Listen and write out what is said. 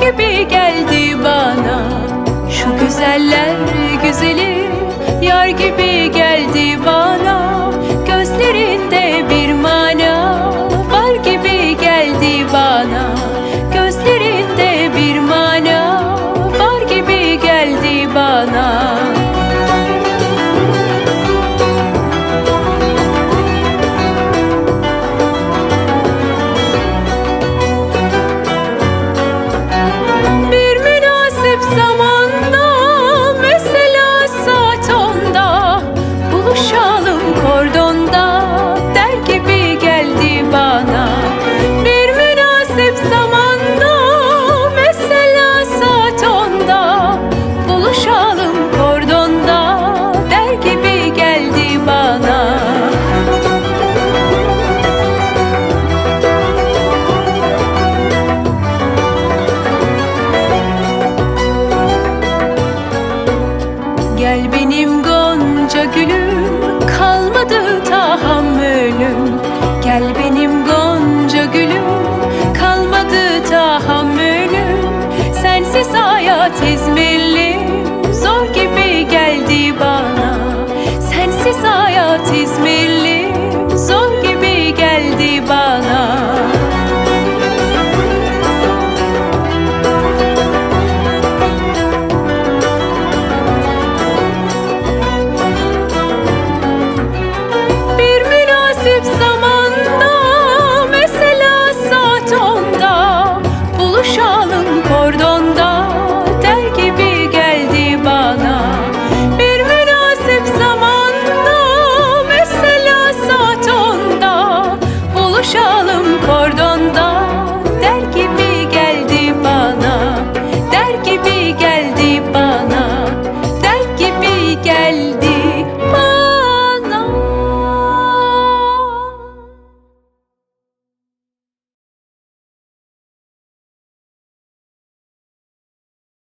gibi geldi bana. Şu güzeller güzeli yar gibi geldi bana. Gonca gülüm kalmadı tahammülüm. Gel benim gonca gülüm kalmadı tahammülüm. Sensiz hayat İzmirlim zor gibi geldi bana. Sensiz hayat İzmirlim